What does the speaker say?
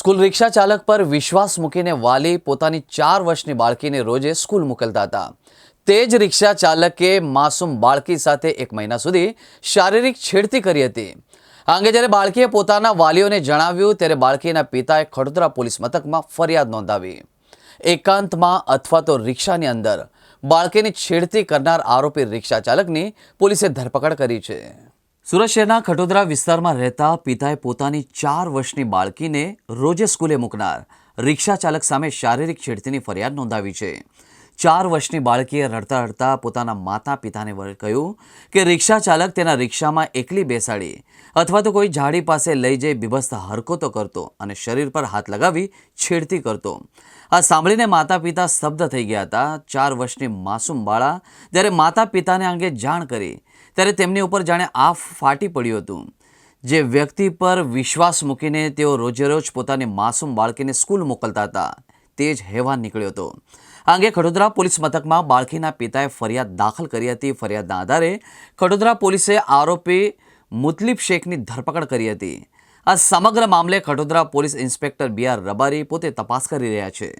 School રિક્ષા ચાલક પર વિશ્વાસ મૂકીને વાલી પોતાની ચાર વર્ષની બાળકીને રોજે સ્કૂલ મોકલતા હતા. તે જ રિક્ષા ચાલકે માસૂમ બાળકી સાથે એક મહિના સુધી શારીરિક છેડતી કરી હતી. આ અંગે જ્યારે બાળકીએ પોતાના વાલીઓને જણાવ્યું, ત્યારે બાળકીના પિતાએ ખડોદરા પોલીસ મથકમાં ફરિયાદ નોંધાવી. એકાંતમાં અથવા તો રિક્ષાની અંદર બાળકીની છેડતી કરનાર આરોપી રિક્ષા ચાલકની પોલીસે ધરપકડ કરી છે. સુરત શહેરના ખટોદરા વિસ્તારમાં રહેતા પિતાએ પોતાની ચાર વર્ષની બાળકીને રોજે સ્કૂલે મૂકનાર રિક્ષા ચાલક સામે શારીરિક છેડતીની ફરિયાદ નોંધાવી છે. ચાર વર્ષની બાળકીએ રડતા રડતા પોતાના માતા પિતાને કહ્યું કે રિક્ષા ચાલક તેના રિક્ષામાં એકલી બેસાડી અથવા તો કોઈ ઝાડી પાસે લઈ જઈ બીભત્સ હરકતો કરતો અને શરીર પર હાથ લગાવી છેડતી કરતો. આ સાંભળીને માતા પિતા સ્તબ્ધ થઈ ગયા હતા. ચાર વર્ષની માસૂમ બાળા જ્યારે માતા પિતાને અંગે જાણ કરી ત્યારે તેમની ઉપર જાણે આફ ફાટી પડ્યું હતું. જે વ્યક્તિ પર વિશ્વાસ મૂકીને તેઓ રોજેરોજ પોતાની માસૂમ બાળકીને સ્કૂલ મોકલતા હતા. તે જ હેવાન નીકળ્યો હતો. આ અંગે ખડોદરા પોલીસ મથકમાં બાળકીના પિતાએ ફરિયાદ દાખલ કરી હતી. ફરિયાદના આધારે ખડોદરા પોલીસે આરોપી મુતલીબ શેખની ધરપકડ કરી હતી. આ સમગ્ર મામલે Khadodara police inspector B R Rabari પોતે તપાસ કરી રહ્યા છે.